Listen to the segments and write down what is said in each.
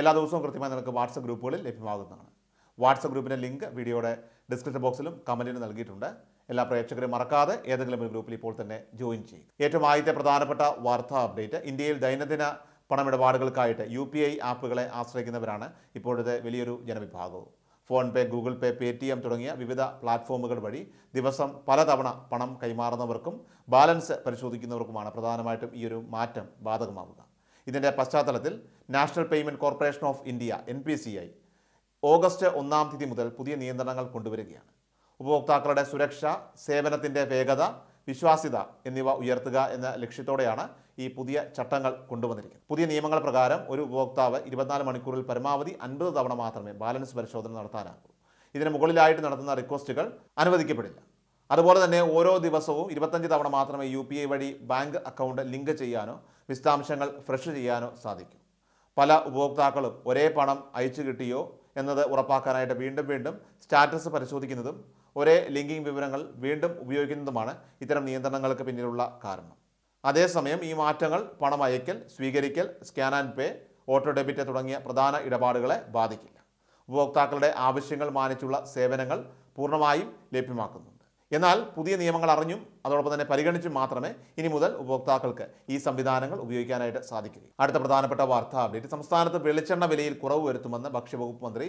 എല്ലാ ദിവസവും കൃത്യമായി നിങ്ങൾക്ക് വാട്സപ്പ് ഗ്രൂപ്പുകളിൽ ലഭ്യമാകുന്നതാണ്. വാട്സപ്പ് ഗ്രൂപ്പിന്റെ ലിങ്ക് വീഡിയോയുടെ ഡിസ്ക്രിപ്ഷൻ ബോക്സിലും കമന്റിന് നൽകിയിട്ടുണ്ട്. എല്ലാ പ്രേക്ഷകരും മറക്കാതെ ഏതെങ്കിലും ഒരു ഗ്രൂപ്പിൽ ഇപ്പോൾ തന്നെ ജോയിൻ ചെയ്യുക. ഏറ്റവും ആദ്യത്തെ പ്രധാനപ്പെട്ട വാർത്താ അപ്ഡേറ്റ് ഇന്ത്യയിൽ ദൈനംദിന പണമിടപാടുകൾക്കായിട്ട് യു പി ഐ ആപ്പുകളെ ആശ്രയിക്കുന്നവരാണ് ഇപ്പോഴത്തെ വലിയൊരു ജനവിഭാഗവും. PhonePe Google Pay Paytm തുടങ്ങിയ വിവിധ പ്ലാറ്റ്ഫോമുകൾ വഴി ദിവസം പലതവണ പണം കൈമാറുന്നവർക്കും ബാലൻസ് പരിശോധിക്കുന്നവർക്കുമാണ് പ്രധാനമായിട്ടും ഈ ഒരു മാറ്റം ബാധകമാവുക. ഇതിന്റെ പശ്ചാത്തലത്തിൽ National Payment Corporation of India N P C I August ഒന്നാം തീയതി മുതൽ പുതിയ നിയന്ത്രണങ്ങൾ കൊണ്ടുവരികയാണ്. ഉപഭോക്താക്കളുടെ സുരക്ഷ സേവനത്തിന്റെ വേഗത വിശ്വാസ്യത എന്നിവ ഉയർത്തുക എന്ന ലക്ഷ്യത്തോടെയാണ് ഈ പുതിയ ചട്ടങ്ങൾ കൊണ്ടുവന്നിരിക്കുന്നത്. പുതിയ നിയമങ്ങൾ പ്രകാരം ഒരു ഉപഭോക്താവ് ഇരുപത്തിനാല് മണിക്കൂറിൽ പരമാവധി അൻപത് തവണ മാത്രമേ ബാലൻസ് പരിശോധന നടത്താനാകൂ. ഇതിന് മുകളിലായിട്ട് നടത്തുന്ന റിക്വസ്റ്റുകൾ അനുവദിക്കപ്പെടില്ല. അതുപോലെ തന്നെ ഓരോ ദിവസവും ഇരുപത്തഞ്ച് തവണ മാത്രമേ യു പി ഐ വഴി ബാങ്ക് അക്കൗണ്ട് ലിങ്ക് ചെയ്യാനോ വിശദാംശങ്ങൾ ഫ്രഷ് ചെയ്യാനോ സാധിക്കും. പല ഉപഭോക്താക്കളും ഒരേ പണം അയച്ചു കിട്ടിയോ എന്നത് ഉറപ്പാക്കാനായിട്ട് വീണ്ടും വീണ്ടും സ്റ്റാറ്റസ് പരിശോധിക്കുന്നതും ഒരേ ലിങ്കിങ് വിവരങ്ങൾ വീണ്ടും ഉപയോഗിക്കുന്നതുമാണ് ഇത്തരം നിയന്ത്രണങ്ങൾക്ക് പിന്നിലുള്ള കാരണം. അതേസമയം ഈ മാറ്റങ്ങൾ പണം അയക്കൽ സ്വീകരിക്കൽ scan and pay auto debit തുടങ്ങിയ പ്രധാന ഇടപാടുകളെ ബാധിക്കില്ല. ഉപഭോക്താക്കളുടെ ആവശ്യങ്ങൾ മാനിച്ചുള്ള സേവനങ്ങൾ പൂർണമായും ലഭ്യമാക്കുന്നുണ്ട്. എന്നാൽ പുതിയ നിയമങ്ങൾ അറിഞ്ഞും അതോടൊപ്പം തന്നെ പരിഗണിച്ചും മാത്രമേ ഇനി മുതൽ ഉപഭോക്താക്കൾക്ക് ഈ സംവിധാനങ്ങൾ ഉപയോഗിക്കാനായിട്ട് സാധിക്കുകയും അടുത്ത പ്രധാനപ്പെട്ട വാർത്താ അപ്ഡേറ്റ്. സംസ്ഥാനത്ത് വെളിച്ചെണ്ണ വിലയിൽ കുറവ് വരുത്തുമെന്ന് ഭക്ഷ്യവകുപ്പ് മന്ത്രി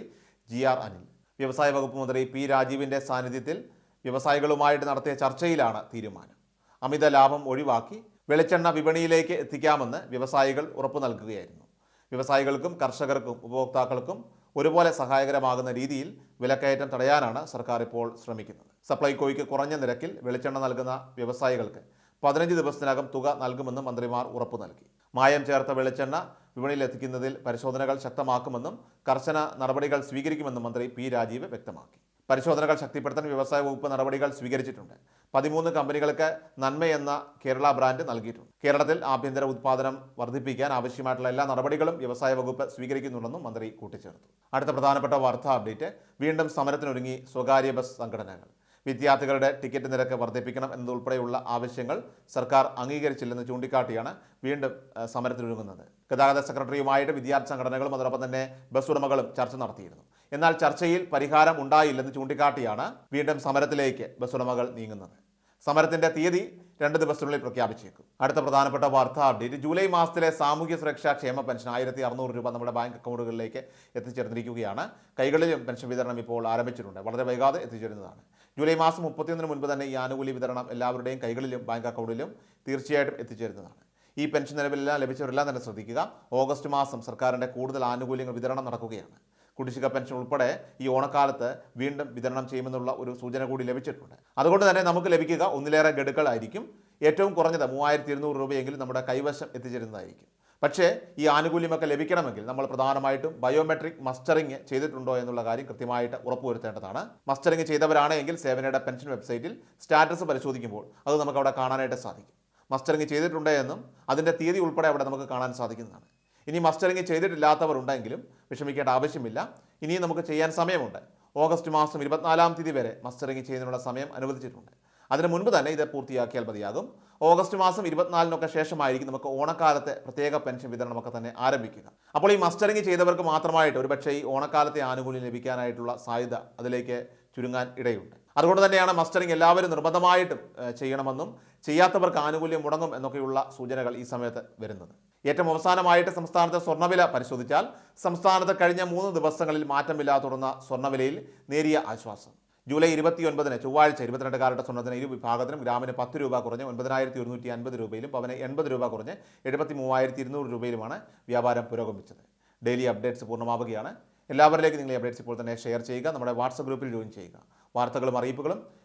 ജി ആർ അനിൽ. വ്യവസായ വകുപ്പ് മന്ത്രി പി രാജീവിന്റെ സാന്നിധ്യത്തിൽ വ്യവസായികളുമായിട്ട് നടത്തിയ ചർച്ചയിലാണ് തീരുമാനം. അമിത ലാഭം ഒഴിവാക്കി വെളിച്ചെണ്ണ വിപണിയിലേക്ക് എത്തിക്കാമെന്ന് വ്യവസായികൾ ഉറപ്പു നൽകുകയായിരുന്നു. വ്യവസായികൾക്കും കർഷകർക്കും ഉപഭോക്താക്കൾക്കും ഒരുപോലെ സഹായകരമാകുന്ന രീതിയിൽ വിലക്കയറ്റം തടയാനാണ് സർക്കാർ ഇപ്പോൾ ശ്രമിക്കുന്നത്. സപ്ലൈകോയ്ക്ക് കുറഞ്ഞ നിരക്കിൽ വെളിച്ചെണ്ണ നൽകുന്ന വ്യവസായികൾക്ക് പതിനഞ്ച് ദിവസത്തിനകം തുക നൽകുമെന്നും മന്ത്രിമാർ ഉറപ്പു നൽകി. മായം ചേർത്ത വെളിച്ചെണ്ണ വിപണിയിൽ എത്തിക്കുന്നതിൽ പരിശോധനകൾ ശക്തമാക്കുമെന്നും കർശന നടപടികൾ സ്വീകരിക്കുമെന്നും മന്ത്രി പി രാജീവ് വ്യക്തമാക്കി. പരിശോധനകൾ ശക്തിപ്പെടുത്താൻ വ്യവസായ വകുപ്പ് നടപടികൾ സ്വീകരിച്ചിട്ടുണ്ട്. പതിമൂന്ന് കമ്പനികൾക്ക് നന്മയെന്ന കേരള ബ്രാൻഡ് നൽകിയിട്ടുണ്ട്. കേരളത്തിൽ ആഭ്യന്തര ഉത്പാദനം വർദ്ധിപ്പിക്കാൻ ആവശ്യമായിട്ടുള്ള എല്ലാ നടപടികളും വ്യവസായ വകുപ്പ് സ്വീകരിക്കുന്നുണ്ടെന്നും മന്ത്രി കൂട്ടിച്ചേർത്തു. അടുത്ത പ്രധാനപ്പെട്ട വാർത്താ അപ്ഡേറ്റ് വീണ്ടും സമരത്തിനൊരുങ്ങി സ്വകാര്യ ബസ് സംഘടനകൾ. വിദ്യാർത്ഥികളുടെ ടിക്കറ്റ് നിരക്ക് വർദ്ധിപ്പിക്കണം എന്നതുൾപ്പെടെയുള്ള ആവശ്യങ്ങൾ സർക്കാർ അംഗീകരിച്ചില്ലെന്ന് ചൂണ്ടിക്കാട്ടിയാണ് വീണ്ടും സമരത്തിനൊരുങ്ങുന്നത്. ഗതാഗത സെക്രട്ടറിയുമായിട്ട് വിദ്യാർത്ഥി സംഘടനകളും അതോടൊപ്പം തന്നെ ബസ് ഉടമകളും ചർച്ച നടത്തിയിരുന്നു. എന്നാൽ ചർച്ചയിൽ പരിഹാരം ഉണ്ടായില്ലെന്ന് ചൂണ്ടിക്കാട്ടിയാണ് വീണ്ടും സമരത്തിലേക്ക് ബസ് ഉടമകൾ നീങ്ങുന്നത്. സമരത്തിന്റെ തീയതി രണ്ട് ദിവസത്തിനുള്ളിൽ പ്രഖ്യാപിച്ചേക്കും. അടുത്ത പ്രധാനപ്പെട്ട വാർത്താ അപ്ഡേറ്റ് ജൂലൈ മാസത്തിലെ സാമൂഹ്യ സുരക്ഷാ ക്ഷേമ പെൻഷൻ ആയിരത്തി അറുന്നൂറ് രൂപ നമ്മുടെ ബാങ്ക് അക്കൗണ്ടുകളിലേക്ക് എത്തിച്ചേർന്നിരിക്കുകയാണ്. കൈകളിലും പെൻഷൻ വിതരണം ഇപ്പോൾ ആരംഭിച്ചിട്ടുണ്ട്. വളരെ വൈകാതെ എത്തിച്ചേരുന്നതാണ്. ജൂലൈ മാസം മുപ്പത്തിയൊന്നിന് മുൻപ് തന്നെ ഈ ആനുകൂല്യ വിതരണം എല്ലാവരുടെയും കൈകളിലും ബാങ്ക് അക്കൗണ്ടിലും തീർച്ചയായിട്ടും എത്തിച്ചേരുന്നതാണ്. ഈ പെൻഷൻ നിലവിലെല്ലാം ലഭിച്ചവരെല്ലാം തന്നെ ശ്രദ്ധിക്കുക. ഓഗസ്റ്റ് മാസം സർക്കാരിന്റെ കൂടുതൽ ആനുകൂല്യങ്ങൾ വിതരണം നടക്കുകയാണ്. കുടിശ്ശിക പെൻഷൻ ഉൾപ്പെടെ ഈ ഓണക്കാലത്ത് വീണ്ടും വിതരണം ചെയ്യുമെന്നുള്ള ഒരു സൂചന കൂടി ലഭിച്ചിട്ടുണ്ട്. അതുകൊണ്ട് തന്നെ നമുക്ക് ലഭിക്കുക ഒന്നിലേറെ ഗഡുക്കളായിരിക്കും. ഏറ്റവും കുറഞ്ഞത് മൂവായിരത്തി ഇരുന്നൂറ് രൂപയെങ്കിലും നമ്മുടെ കൈവശം എത്തിച്ചേരുന്നതായിരിക്കും. പക്ഷേ ഈ ആനുകൂല്യമൊക്കെ ലഭിക്കണമെങ്കിൽ നമ്മൾ പ്രധാനമായിട്ടും ബയോമെട്രിക് മസ്റ്ററിങ് ചെയ്തിട്ടുണ്ടോ എന്നുള്ള കാര്യം കൃത്യമായിട്ട് ഉറപ്പുവരുത്തേണ്ടതാണ്. മസ്റ്ററിങ് ചെയ്തവരാണെങ്കിൽ സേവനയുടെ പെൻഷൻ വെബ്സൈറ്റിൽ സ്റ്റാറ്റസ് പരിശോധിക്കുമ്പോൾ അത് നമുക്ക് അവിടെ കാണാനായിട്ട് സാധിക്കും. മസ്റ്ററിങ് ചെയ്തിട്ടുണ്ട് എന്നും അതിന്റെ തീയതി ഉൾപ്പെടെ അവിടെ നമുക്ക് കാണാൻ സാധിക്കുന്നതാണ്. ഇനി മസ്റ്ററിങ് ചെയ്തിട്ടില്ലാത്തവർ ഉണ്ടെങ്കിലും വിഷമിക്കേണ്ട ആവശ്യമില്ല. ഇനിയും നമുക്ക് ചെയ്യാൻ സമയമുണ്ട്. ഓഗസ്റ്റ് മാസം ഇരുപത്തിനാലാം തീയതി വരെ മസ്റ്ററിങ് ചെയ്യുന്നതിനുള്ള സമയം അനുവദിച്ചിട്ടുണ്ട്. അതിന് മുൻപ് തന്നെ ഇത് പൂർത്തിയാക്കിയാൽ മതിയാകും. ഓഗസ്റ്റ് മാസം ഇരുപത്തിനാലിനൊക്കെ ശേഷമായിരിക്കും നമുക്ക് ഓണക്കാലത്തെ പ്രത്യേക പെൻഷൻ വിതരണമൊക്കെ തന്നെ ആരംഭിക്കുക. അപ്പോൾ ഈ മസ്റ്ററിങ് ചെയ്തവർക്ക് മാത്രമായിട്ട് ഒരുപക്ഷെ ഈ ഓണക്കാലത്തെ ആനുകൂല്യം ലഭിക്കാനായിട്ടുള്ള സാധ്യത അതിലേക്ക് ചുരുങ്ങാൻ ഇടയുണ്ട്. അതുകൊണ്ട് തന്നെയാണ് മസ്റ്ററിങ് എല്ലാവരും നിർബന്ധമായിട്ടും ചെയ്യണമെന്നും ചെയ്യാത്തവർക്ക് ആനുകൂല്യം മുടങ്ങും എന്നൊക്കെയുള്ള സൂചനകൾ ഈ സമയത്ത് വരുന്നത്. ഏറ്റവും അവസാനമായിട്ട് സംസ്ഥാനത്തെ സ്വർണവില പരിശോധിച്ചാൽ സംസ്ഥാനത്ത് കഴിഞ്ഞ മൂന്ന് ദിവസങ്ങളിൽ മാറ്റമില്ലാതെ തുടർന്ന സ്വർണവിലയിൽ നേരിയ ആശ്വാസം. ജൂലൈ ഇരുപത്തിയൊൻപതിന് ചൊവ്വാഴ്ച ഇരുപത്തിരണ്ട് കാരട്ട സ്വർണത്തിന് ഇരു വിഭാഗത്തിനും ഗ്രാമിന് പത്ത് രൂപ കുറഞ്ഞ് ഒൻപതിനായിരത്തി ഒരുന്നൂറ്റി അൻപത് രൂപയിലും പവന് എൺപത് രൂപ കുറഞ്ഞ് എഴുപത്തി മൂവായിരത്തി ഇരുന്നൂറ് രൂപയിലുമാണ് വ്യാപാരം പുരോഗമിച്ചത്. ഡെയിലി അപ്ഡേറ്റ്സ് പൂർണമാവുകയാണ്. എല്ലാവരിലേക്കും നിങ്ങൾ അപ്ഡേറ്റ്സ് ഇപ്പോൾ തന്നെ ഷെയർ ചെയ്യുക. നമ്മുടെ വാട്സപ്പ് ഗ്രൂപ്പിൽ ജോയിൻ ചെയ്യുക. വാർത്തകളും അറിയിപ്പുകളും